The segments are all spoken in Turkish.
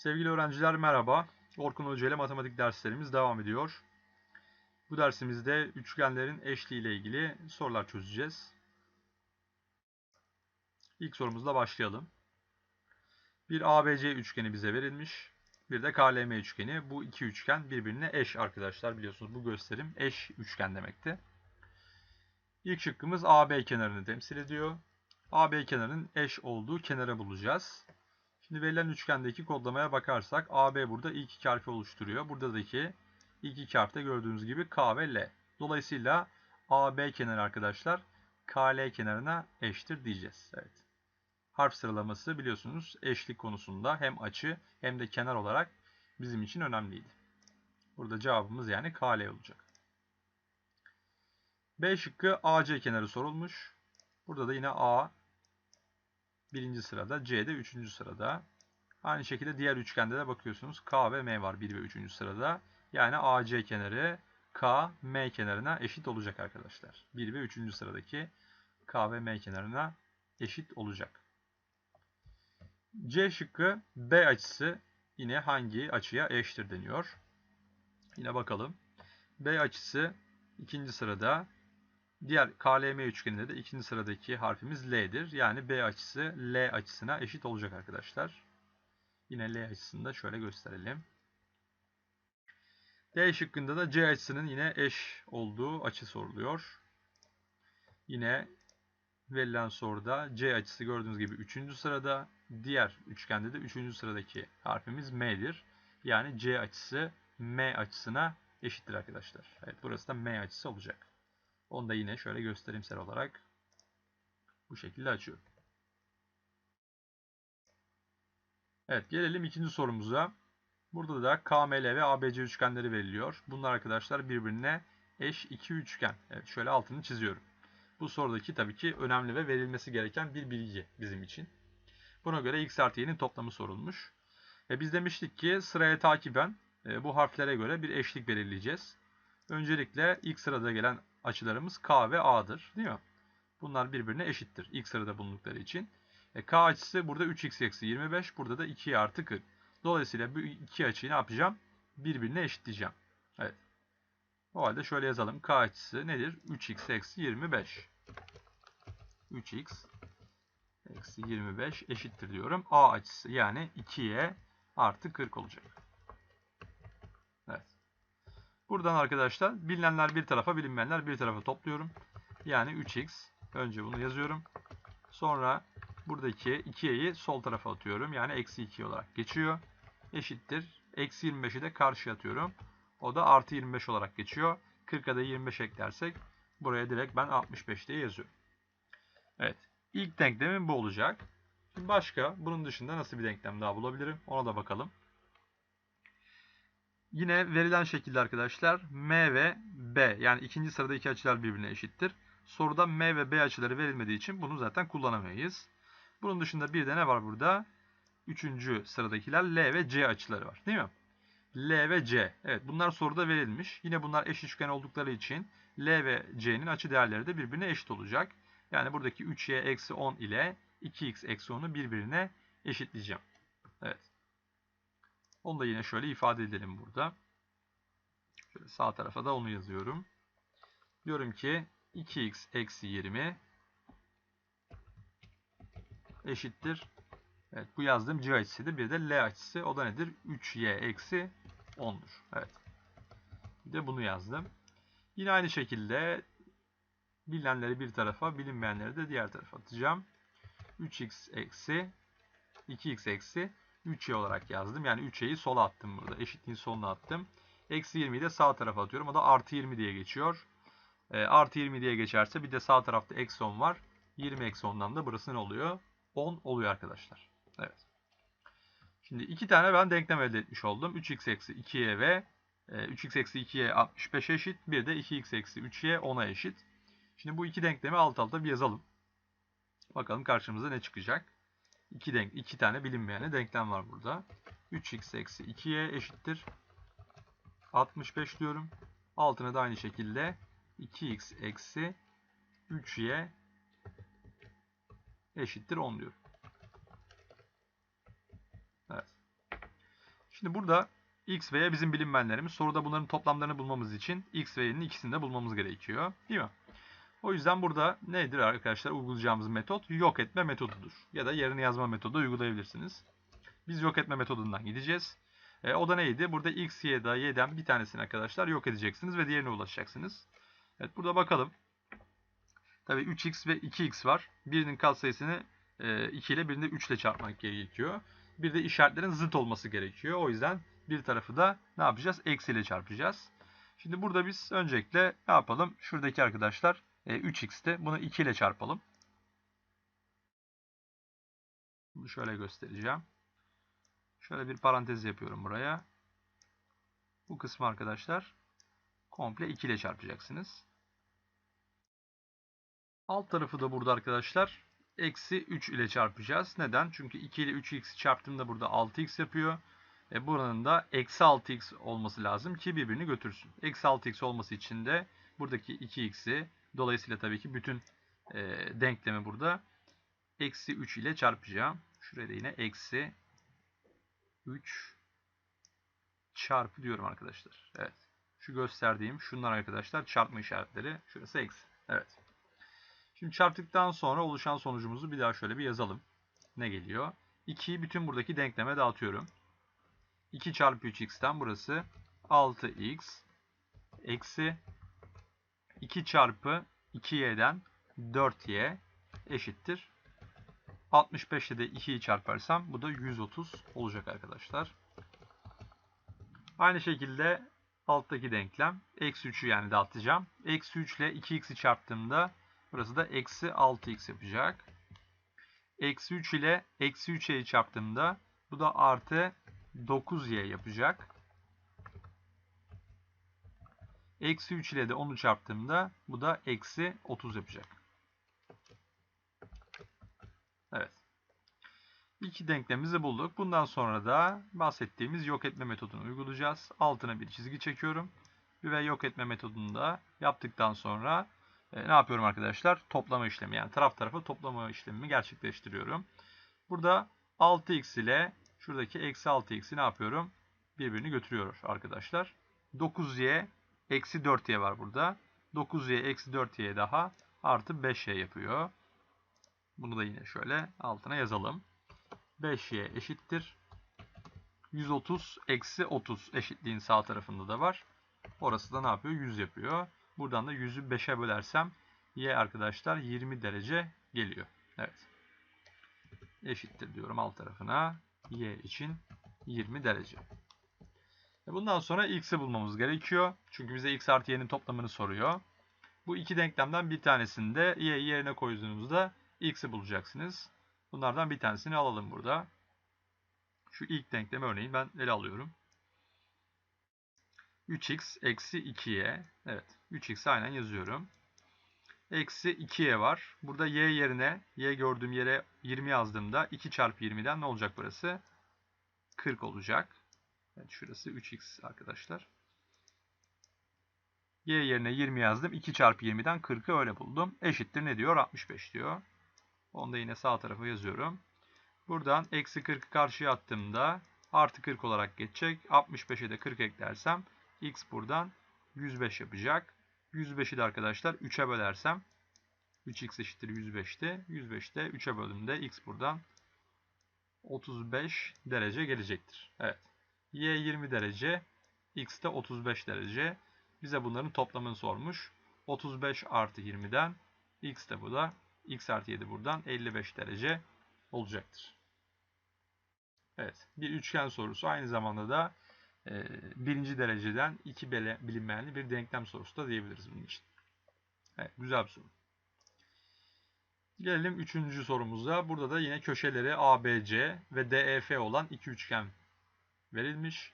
Sevgili öğrenciler merhaba. Orkun Hoca ile matematik derslerimiz devam ediyor. Bu dersimizde üçgenlerin eşliği ile ilgili sorular çözeceğiz. İlk sorumuzla başlayalım. Bir ABC üçgeni bize verilmiş. Bir de KLM üçgeni. Bu iki üçgen birbirine eş arkadaşlar biliyorsunuz. Bu gösterim eş üçgen demekti. İlk şıkkımız AB kenarını temsil ediyor. AB kenarının eş olduğu kenara bulacağız. Şimdi verilen üçgendeki kodlamaya bakarsak AB burada ilk iki harfi oluşturuyor. Buradaki ilk iki harfte gördüğünüz gibi K ve L. Dolayısıyla AB kenarı arkadaşlar KL kenarına eşittir diyeceğiz. Evet. Harf sıralaması biliyorsunuz eşlik konusunda hem açı hem de kenar olarak bizim için önemliydi. Burada cevabımız yani KL olacak. B şıkkı AC kenarı sorulmuş. Burada da yine A birinci sırada, C de üçüncü sırada. Aynı şekilde diğer üçgende de bakıyorsunuz K ve M var 1 ve 3. sırada. Yani AC kenarı K, M kenarına eşit olacak arkadaşlar. 1 ve 3. sıradaki K ve M kenarına eşit olacak. C şıkkı B açısı yine hangi açıya eşittir deniyor. Yine bakalım. B açısı ikinci sırada. Diğer KLM üçgeninde de ikinci sıradaki harfimiz L'dir. Yani B açısı L açısına eşit olacak arkadaşlar. Yine L açısını da şöyle gösterelim. D şıkkında da C açısının yine eş olduğu açı soruluyor. Yine verilen soruda C açısı gördüğünüz gibi 3. sırada. Diğer üçgende de 3. sıradaki harfimiz M'dir. Yani C açısı M açısına eşittir arkadaşlar. Evet burası da M açısı olacak. Onu da yine şöyle gösterimsel olarak bu şekilde açıyorum. Evet gelelim ikinci sorumuza. Burada da KML ve ABC üçgenleri veriliyor. Bunlar arkadaşlar birbirine eş iki üçgen. Evet şöyle altını çiziyorum. Bu sorudaki tabii ki önemli ve verilmesi gereken bir bilgi bizim için. Buna göre x artı y'nin toplamı sorulmuş. E biz demiştik ki sıraya takiben e, bu harflere göre bir eşlik belirleyeceğiz. Öncelikle ilk sırada gelen açılarımız K ve A'dır değil mi? Bunlar birbirine eşittir ilk sırada bulundukları için. E, K açısı burada 3x eksi 25, burada da 2 artı 40. Dolayısıyla bu iki açıyı ne yapacağım? Birbirine eşitleyeceğim. Evet. O halde şöyle yazalım. K açısı nedir? 3x eksi 25. 3x eksi 25 eşittir diyorum. A açısı yani 2y artı 40 olacak. Buradan arkadaşlar bilinenler bir tarafa bilinmeyenler bir tarafa topluyorum. Yani 3x. Önce bunu yazıyorum. Sonra buradaki 2y'yi sol tarafa atıyorum. Yani eksi 2 olarak geçiyor. Eşittir. Eksi 25'i de karşıya atıyorum. O da artı 25 olarak geçiyor. 40'a da 25 eklersek buraya direkt ben 65 diye yazıyorum. Evet. İlk denklemim bu olacak. Şimdi başka bunun dışında nasıl bir denklem daha bulabilirim? Ona da bakalım. Yine verilen şekilde arkadaşlar M ve B yani ikinci sırada iki açılar birbirine eşittir. Soruda M ve B açıları verilmediği için bunu zaten kullanamayız. Bunun dışında bir de ne var burada? Üçüncü sıradakiler L ve C açıları var değil mi? L ve C. Evet bunlar soruda verilmiş. Yine bunlar eş üçgen oldukları için L ve C'nin açı değerleri de birbirine eşit olacak. Yani buradaki 3y eksi 10 ile 2x eksi 10'u birbirine eşitleyeceğim. Evet. Onu da yine şöyle ifade edelim burada. Şöyle sağ tarafa da onu yazıyorum. Diyorum ki 2x eksi 20 eşittir. Evet bu yazdığım c açısıydı. Bir de l açısı. O da nedir? 3y eksi 10'dur. Evet. Bir de bunu yazdım. Yine aynı şekilde bilinenleri bir tarafa, bilinmeyenleri de diğer tarafa atacağım. 3x eksi 2x eksi 3y olarak yazdım. Yani 3y'yi sola attım burada. Eşitliğin soluna attım. Eksi 20'yi de sağ tarafa atıyorum. O da artı 20 diye geçiyor. E, artı 20 diye geçerse bir de sağ tarafta eksi 10 var. 20 eksi 10'dan da burası ne oluyor? 10 oluyor arkadaşlar. Evet. Şimdi iki tane ben denklem elde etmiş oldum. 3x eksi 2y ve 3x eksi 2y 65 eşit. Bir de 2x eksi 3y 10'a eşit. Şimdi bu iki denklemi alt alta bir yazalım. Bakalım karşımıza ne çıkacak. İki, denk, iki tane bilinmeyen denklem var burada. 3x eksi 2y eşittir. 65 diyorum. Altına da aynı şekilde 2x eksi 3y eşittir 10 diyorum. Evet. Şimdi burada x ve y bizim bilinmeyenlerimiz. Soruda bunların toplamlarını bulmamız için x ve y'nin ikisini de bulmamız gerekiyor. Değil mi? O yüzden burada nedir arkadaşlar uygulayacağımız metot? Yok etme metodudur. Ya da yerini yazma metodu uygulayabilirsiniz. Biz yok etme metodundan gideceğiz. E, o da neydi? Burada x, y da y'den bir tanesini arkadaşlar yok edeceksiniz ve diğerine ulaşacaksınız. Evet burada bakalım. Tabii 3x ve 2x var. Birinin katsayısını e, 2 ile birinde 3 ile çarpmak gerekiyor. Bir de işaretlerin zıt olması gerekiyor. O yüzden bir tarafı da ne yapacağız? Eksi ile çarpacağız. Şimdi burada biz öncelikle ne yapalım? Şuradaki arkadaşlar e, 3x'te bunu 2 ile çarpalım. Bunu şöyle göstereceğim. Şöyle bir parantez yapıyorum buraya. Bu kısmı arkadaşlar komple 2 ile çarpacaksınız. Alt tarafı da burada arkadaşlar eksi 3 ile çarpacağız. Neden? Çünkü 2 ile 3x'i çarptığımda burada 6x yapıyor. E buranın da eksi 6x olması lazım ki birbirini götürsün. Eksi 6x olması için de buradaki 2x'i dolayısıyla tabii ki bütün e, denklemi burada eksi 3 ile çarpacağım. Şuraya da yine eksi 3 çarpı diyorum arkadaşlar. Evet. Şu gösterdiğim şunlar arkadaşlar çarpma işaretleri. Şurası eksi. Evet. Şimdi çarptıktan sonra oluşan sonucumuzu bir daha şöyle bir yazalım. Ne geliyor? 2'yi bütün buradaki denkleme dağıtıyorum. 2 çarpı 3x'ten burası 6x eksi 2 çarpı 2y'den 4y eşittir. 65 ile de 2'yi çarparsam bu da 130 olacak arkadaşlar. Aynı şekilde alttaki denklem eksi 3'ü yani dağıtacağım. Eksi 3 ile 2x'i çarptığımda burası da eksi 6x yapacak. Eksi 3 ile eksi 3y'yi çarptığımda bu da artı 9y yapacak. Eksi 3 ile de onu çarptığımda bu da eksi 30 yapacak. Evet. İki denklemimizi bulduk. Bundan sonra da bahsettiğimiz yok etme metodunu uygulayacağız. Altına bir çizgi çekiyorum. Ve yok etme metodunu da yaptıktan sonra e, ne yapıyorum arkadaşlar? Toplama işlemi yani taraf tarafa toplama işlemimi gerçekleştiriyorum. Burada 6x ile şuradaki eksi 6x'i ne yapıyorum? Birbirini götürüyor arkadaşlar. 9y eksi 4y var burada. 9y eksi 4y daha artı 5y yapıyor. Bunu da yine şöyle altına yazalım. 5y eşittir. 130 eksi 30 eşitliğin sağ tarafında da var. Orası da ne yapıyor? 100 yapıyor. Buradan da 100'ü 5'e bölersem y arkadaşlar 20 derece geliyor. Evet. Eşittir diyorum alt tarafına. y için 20 derece. E bundan sonra x'i bulmamız gerekiyor. Çünkü bize x artı y'nin toplamını soruyor. Bu iki denklemden bir tanesini de y yerine koyduğunuzda x'i bulacaksınız. Bunlardan bir tanesini alalım burada. Şu ilk denklemi örneğin ben ele alıyorum. 3x eksi 2y. Evet 3x'i aynen yazıyorum. Eksi 2y var. Burada y yerine y gördüğüm yere 20 yazdığımda 2 çarpı 20'den ne olacak burası? 40 olacak. Evet şurası 3x arkadaşlar. Y yerine 20 yazdım. 2 çarpı 20'den 40'ı öyle buldum. Eşittir ne diyor? 65 diyor. Onu da yine sağ tarafa yazıyorum. Buradan eksi 40'ı karşıya attığımda artı 40 olarak geçecek. 65'e de 40 eklersem x buradan 105 yapacak. 105'i de arkadaşlar 3'e bölersem 3x eşittir 105'te. 105'te 3'e böldüğümde x buradan 35 derece gelecektir. Evet. Y 20 derece, x de 35 derece. Bize bunların toplamını sormuş. 35 artı 20'den x de bu da x artı 7 buradan 55 derece olacaktır. Evet. Bir üçgen sorusu aynı zamanda da e, birinci dereceden iki bilinmeyenli bir denklem sorusu da diyebiliriz bunun için. Evet. Güzel bir soru. Gelelim üçüncü sorumuza. Burada da yine köşeleri ABC ve DEF olan iki üçgen verilmiş.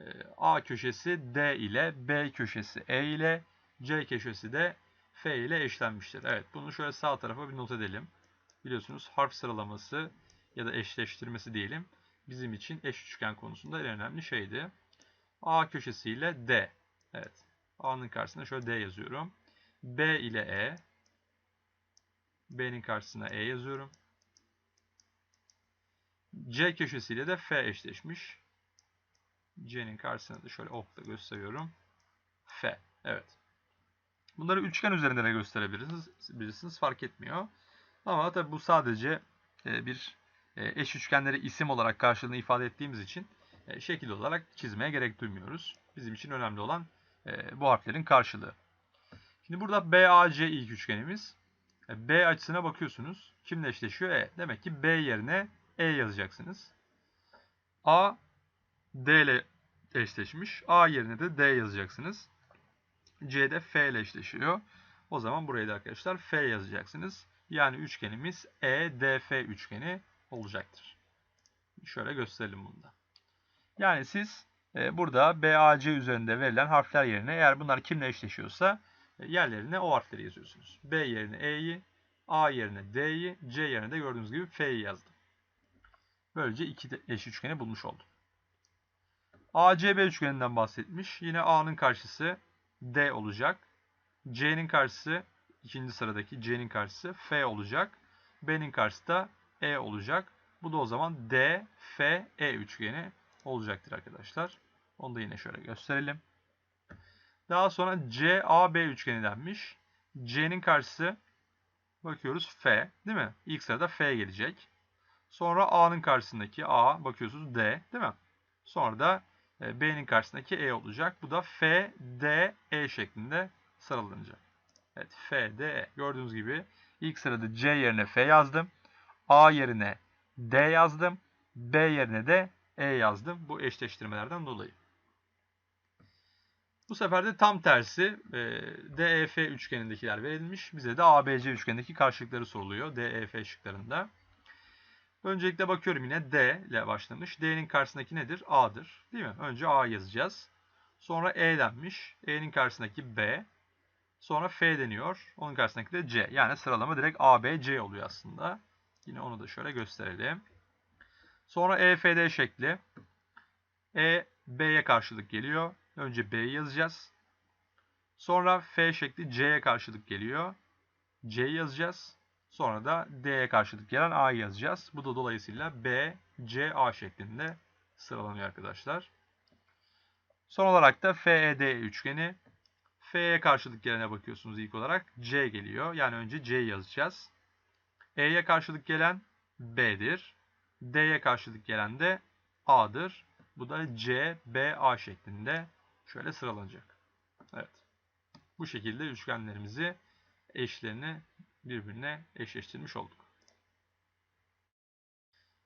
Ee, A köşesi D ile, B köşesi E ile, C köşesi de F ile eşlenmiştir. Evet bunu şöyle sağ tarafa bir not edelim. Biliyorsunuz harf sıralaması ya da eşleştirmesi diyelim. Bizim için eş üçgen konusunda en önemli şeydi. A köşesi ile D. Evet. A'nın karşısına şöyle D yazıyorum. B ile E. B'nin karşısına E yazıyorum. C köşesiyle de F eşleşmiş. C'nin karşısına da şöyle okla gösteriyorum. F. Evet. Bunları üçgen üzerinde de gösterebilirsiniz. Bilirsiniz fark etmiyor. Ama tabi bu sadece e, bir e, eş üçgenleri isim olarak karşılığını ifade ettiğimiz için e, şekil olarak çizmeye gerek duymuyoruz. Bizim için önemli olan bu harflerin karşılığı. Şimdi burada BAC ilk üçgenimiz. B açısına bakıyorsunuz. Kimle eşleşiyor? E. Demek ki B yerine E yazacaksınız. A D ile eşleşmiş. A yerine de D yazacaksınız. C'de F ile eşleşiyor. O zaman buraya da arkadaşlar F yazacaksınız. Yani üçgenimiz EDF üçgeni olacaktır. Şöyle gösterelim bunu da. Yani siz e, burada BAC üzerinde verilen harfler yerine eğer bunlar kimle eşleşiyorsa e, yerlerine o harfleri yazıyorsunuz. B yerine E'yi, A yerine D'yi, C yerine de gördüğünüz gibi F'yi yazdım. Böylece iki eş üçgeni bulmuş oldum. ACB üçgeninden bahsetmiş. Yine A'nın karşısı D olacak. C'nin karşısı ikinci sıradaki C'nin karşısı F olacak. B'nin karşısı da E olacak. Bu da o zaman D, F, E üçgeni olacaktır arkadaşlar. Onu da yine şöyle gösterelim. Daha sonra C, A, B üçgeni denmiş. C'nin karşısı bakıyoruz F değil mi? İlk sırada F gelecek. Sonra A'nın karşısındaki A bakıyorsunuz D değil mi? Sonra da B'nin karşısındaki E olacak. Bu da F, D, E şeklinde sıralanacak. Evet F, D, E. Gördüğünüz gibi ilk sırada C yerine F yazdım. A yerine D yazdım. B yerine de E yazdım. Bu eşleştirmelerden dolayı. Bu sefer de tam tersi e, DEF üçgenindekiler verilmiş. Bize de ABC üçgenindeki karşılıkları soruluyor. DEF şıklarında. Öncelikle bakıyorum yine D ile başlamış. D'nin karşısındaki nedir? A'dır. Değil mi? Önce A yazacağız. Sonra E denmiş. E'nin karşısındaki B. Sonra F deniyor. Onun karşısındaki de C. Yani sıralama direkt A, B, C oluyor aslında. Yine onu da şöyle gösterelim. Sonra EFD şekli. E, B'ye karşılık geliyor. Önce B'yi yazacağız. Sonra F şekli C'ye karşılık geliyor. C'yi yazacağız. Sonra da D'ye karşılık gelen A'yı yazacağız. Bu da dolayısıyla B, C, A şeklinde sıralanıyor arkadaşlar. Son olarak da FED üçgeni. F'ye karşılık gelene bakıyorsunuz ilk olarak. C geliyor. Yani önce C yazacağız. E'ye karşılık gelen B'dir. D'ye karşılık gelen de A'dır. Bu da C, B, A şeklinde şöyle sıralanacak. Evet. Bu şekilde üçgenlerimizi eşlerini birbirine eşleştirmiş olduk.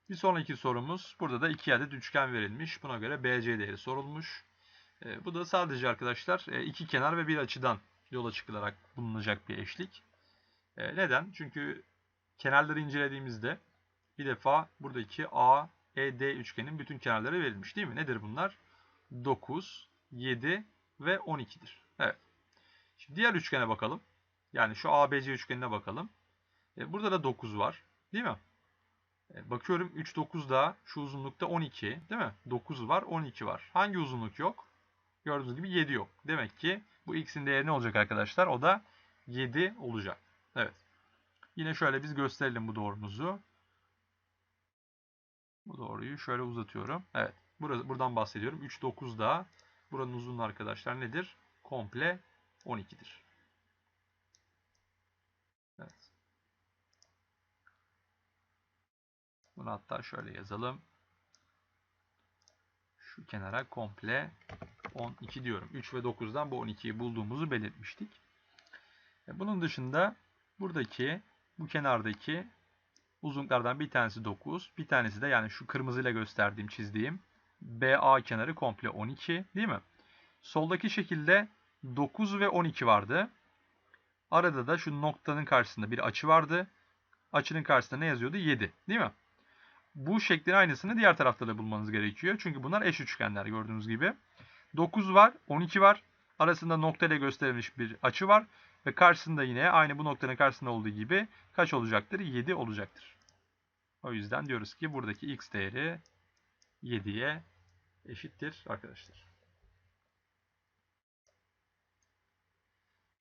Bir sonraki sorumuz. Burada da iki adet üçgen verilmiş. Buna göre BC değeri sorulmuş. E, bu da sadece arkadaşlar e, iki kenar ve bir açıdan yola çıkılarak bulunacak bir eşlik. E, neden? Çünkü kenarları incelediğimizde bir defa buradaki A, E, D üçgenin bütün kenarları verilmiş değil mi? Nedir bunlar? 9, 7 ve 12'dir. Evet. Şimdi diğer üçgene bakalım. Yani şu ABC üçgenine bakalım. E, burada da 9 var. Değil mi? E, bakıyorum 3, 9 da şu uzunlukta 12. Değil mi? 9 var, 12 var. Hangi uzunluk yok? Gördüğünüz gibi 7 yok. Demek ki bu x'in değeri ne olacak arkadaşlar? O da 7 olacak. Evet. Yine şöyle biz gösterelim bu doğrumuzu. Bu doğruyu şöyle uzatıyorum. Evet. Burası, buradan bahsediyorum. 3, 9 da buranın uzunluğu arkadaşlar nedir? Komple 12'dir. Bunu hatta şöyle yazalım. Şu kenara komple 12 diyorum. 3 ve 9'dan bu 12'yi bulduğumuzu belirtmiştik. E, bunun dışında buradaki bu kenardaki uzunluklardan bir tanesi 9. Bir tanesi de yani şu kırmızıyla gösterdiğim çizdiğim BA kenarı komple 12 değil mi? Soldaki şekilde 9 ve 12 vardı. Arada da şu noktanın karşısında bir açı vardı. Açının karşısında ne yazıyordu? 7 değil mi? Bu şeklin aynısını diğer tarafta da bulmanız gerekiyor. Çünkü bunlar eş üçgenler gördüğünüz gibi. 9 var, 12 var. Arasında nokta ile gösterilmiş bir açı var. Ve karşısında yine aynı bu noktanın karşısında olduğu gibi kaç olacaktır? 7 olacaktır. O yüzden diyoruz ki buradaki x değeri 7'ye eşittir arkadaşlar.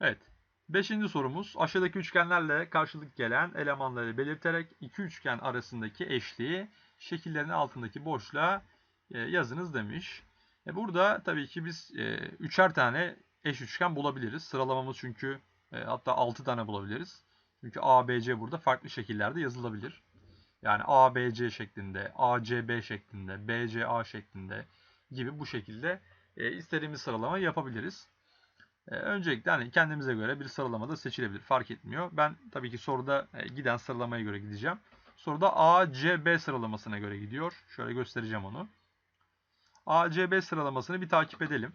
Evet. Beşinci sorumuz aşağıdaki üçgenlerle karşılık gelen elemanları belirterek iki üçgen arasındaki eşliği şekillerin altındaki boşluğa e, yazınız demiş. E burada tabii ki biz e, üçer tane eş üçgen bulabiliriz. Sıralamamız çünkü hatta 6 tane bulabiliriz. Çünkü ABC burada farklı şekillerde yazılabilir. Yani ABC şeklinde, ACB şeklinde, BCA şeklinde gibi bu şekilde istediğimiz sıralama yapabiliriz. E, öncelikle hani kendimize göre bir sıralama da seçilebilir. Fark etmiyor. Ben tabii ki soruda e, giden sıralamaya göre gideceğim. Soruda ACB sıralamasına göre gidiyor. Şöyle göstereceğim onu. ACB sıralamasını bir takip edelim.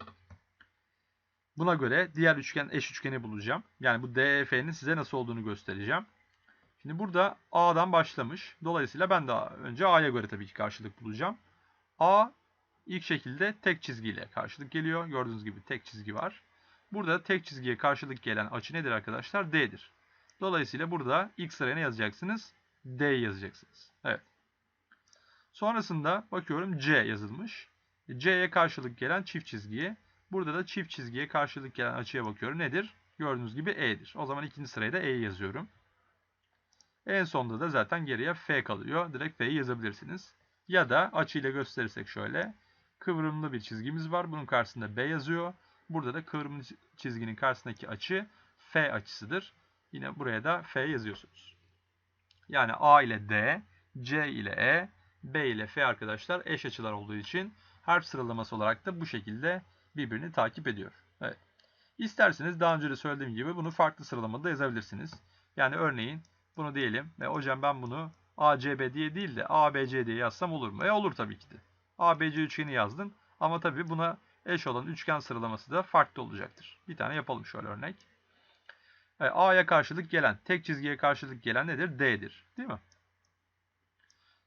Buna göre diğer üçgen eş üçgeni bulacağım. Yani bu DEF'nin size nasıl olduğunu göstereceğim. Şimdi burada A'dan başlamış. Dolayısıyla ben de önce A'ya göre tabii ki karşılık bulacağım. A ilk şekilde tek çizgiyle karşılık geliyor. Gördüğünüz gibi tek çizgi var. Burada tek çizgiye karşılık gelen açı nedir arkadaşlar? D'dir. Dolayısıyla burada ilk sıraya ne yazacaksınız? D yazacaksınız. Evet. Sonrasında bakıyorum C yazılmış. C'ye karşılık gelen çift çizgiye. Burada da çift çizgiye karşılık gelen açıya bakıyorum. Nedir? Gördüğünüz gibi E'dir. O zaman ikinci sıraya da E yazıyorum. En sonda da zaten geriye F kalıyor. Direkt F'yi yazabilirsiniz. Ya da açıyla gösterirsek şöyle. Kıvrımlı bir çizgimiz var. Bunun karşısında B yazıyor. Burada da kıvrımlı çizginin karşısındaki açı F açısıdır. Yine buraya da F yazıyorsunuz. Yani A ile D, C ile E, B ile F arkadaşlar eş açılar olduğu için harf sıralaması olarak da bu şekilde birbirini takip ediyor. Evet. İsterseniz daha önce de söylediğim gibi bunu farklı sıralamada yazabilirsiniz. Yani örneğin bunu diyelim ve hocam ben bunu ACB diye değil de ABC diye yazsam olur mu? E olur tabii ki de. ABC üçgeni yazdın ama tabii buna eş olan üçgen sıralaması da farklı olacaktır. Bir tane yapalım şöyle örnek. E, A'ya karşılık gelen, tek çizgiye karşılık gelen nedir? D'dir. Değil mi?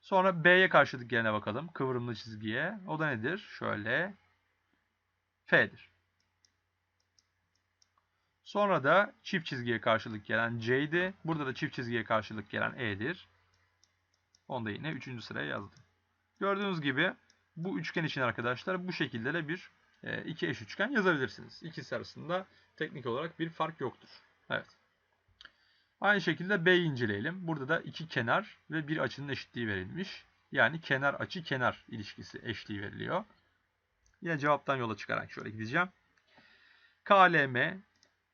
Sonra B'ye karşılık gelene bakalım. Kıvrımlı çizgiye. O da nedir? Şöyle. F'dir. Sonra da çift çizgiye karşılık gelen C'ydi. Burada da çift çizgiye karşılık gelen E'dir. Onu da yine 3. sıraya yazdım. Gördüğünüz gibi bu üçgen için arkadaşlar bu şekilde de bir iki eş üçgen yazabilirsiniz. İkisi arasında teknik olarak bir fark yoktur. Evet. Aynı şekilde B'yi inceleyelim. Burada da iki kenar ve bir açının eşitliği verilmiş. Yani kenar açı kenar ilişkisi eşliği veriliyor. Yine cevaptan yola çıkarak şöyle gideceğim. KLM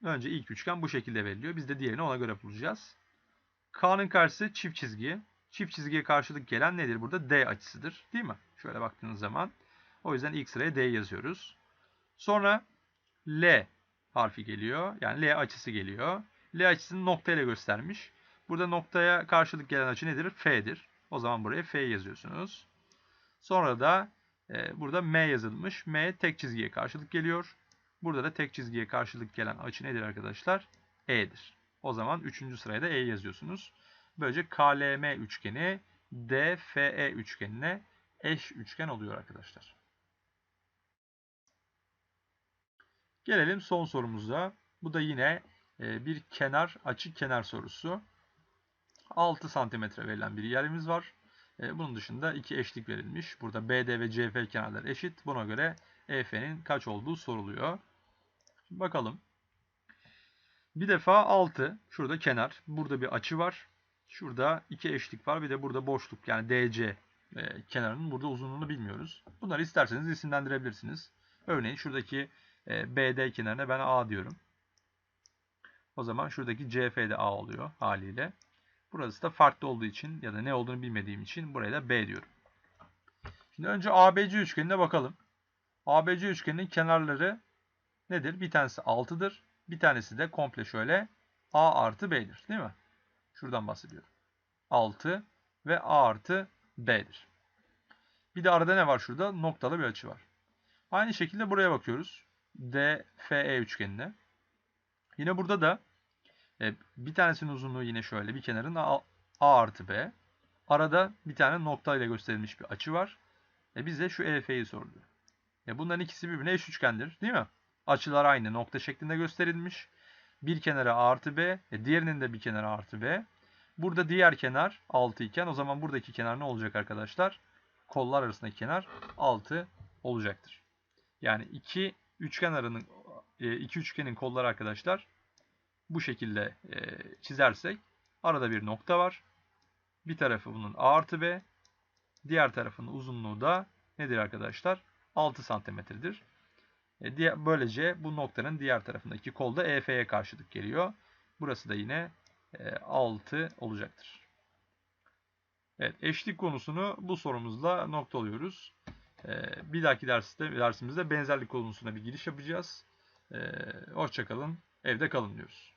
önce ilk üçgen bu şekilde veriliyor. Biz de diğerini ona göre bulacağız. K'nın karşısı çift çizgi. Çift çizgiye karşılık gelen nedir burada? D açısıdır. Değil mi? Şöyle baktığınız zaman. O yüzden ilk sıraya D yazıyoruz. Sonra L harfi geliyor. Yani L açısı geliyor. L açısını noktayla göstermiş. Burada noktaya karşılık gelen açı nedir? F'dir. O zaman buraya F yazıyorsunuz. Sonra da e, burada M yazılmış. M tek çizgiye karşılık geliyor. Burada da tek çizgiye karşılık gelen açı nedir arkadaşlar? E'dir. O zaman 3. sıraya da E yazıyorsunuz. Böylece KLM üçgeni DFE üçgenine eş üçgen oluyor arkadaşlar. Gelelim son sorumuza. Bu da yine e, bir kenar açı kenar sorusu. 6 santimetre verilen bir yerimiz var. E, bunun dışında iki eşlik verilmiş. Burada BD ve CF kenarları eşit. Buna göre EF'nin kaç olduğu soruluyor. Şimdi bakalım. Bir defa 6. Şurada kenar. Burada bir açı var. Şurada iki eşlik var. Bir de burada boşluk. Yani DC e, kenarının burada uzunluğunu bilmiyoruz. Bunları isterseniz isimlendirebilirsiniz. Örneğin şuradaki e, BD kenarına ben A diyorum. O zaman şuradaki CF de A oluyor haliyle. Burası da farklı olduğu için ya da ne olduğunu bilmediğim için buraya da B diyorum. Şimdi önce ABC üçgenine bakalım. ABC üçgeninin kenarları nedir? Bir tanesi 6'dır. Bir tanesi de komple şöyle A artı B'dir. Değil mi? Şuradan bahsediyorum. 6 ve A artı B'dir. Bir de arada ne var şurada? Noktalı bir açı var. Aynı şekilde buraya bakıyoruz. DFE üçgenine. Yine burada da e, bir tanesinin uzunluğu yine şöyle. Bir kenarın A, A artı B. Arada bir tane noktayla gösterilmiş bir açı var. E bize şu EF'yi soruluyor. E bunların ikisi birbirine eş üçgendir. Değil mi? Açılar aynı. Nokta şeklinde gösterilmiş. Bir kenara A artı B. E diğerinin de bir kenara artı B. Burada diğer kenar 6 iken o zaman buradaki kenar ne olacak arkadaşlar? Kollar arasındaki kenar 6 olacaktır. Yani iki üçgen aranın iki üçgenin kolları arkadaşlar bu şekilde çizersek arada bir nokta var. Bir tarafı bunun A artı B. Diğer tarafının uzunluğu da nedir arkadaşlar? 6 santimetredir. E, böylece bu noktanın diğer tarafındaki kol da EF'ye karşılık geliyor. Burası da yine e, 6 olacaktır. Evet, eşlik konusunu bu sorumuzla noktalıyoruz. E, bir dahaki derste, dersimizde benzerlik konusuna bir giriş yapacağız. E, hoşçakalın, evde kalın diyoruz.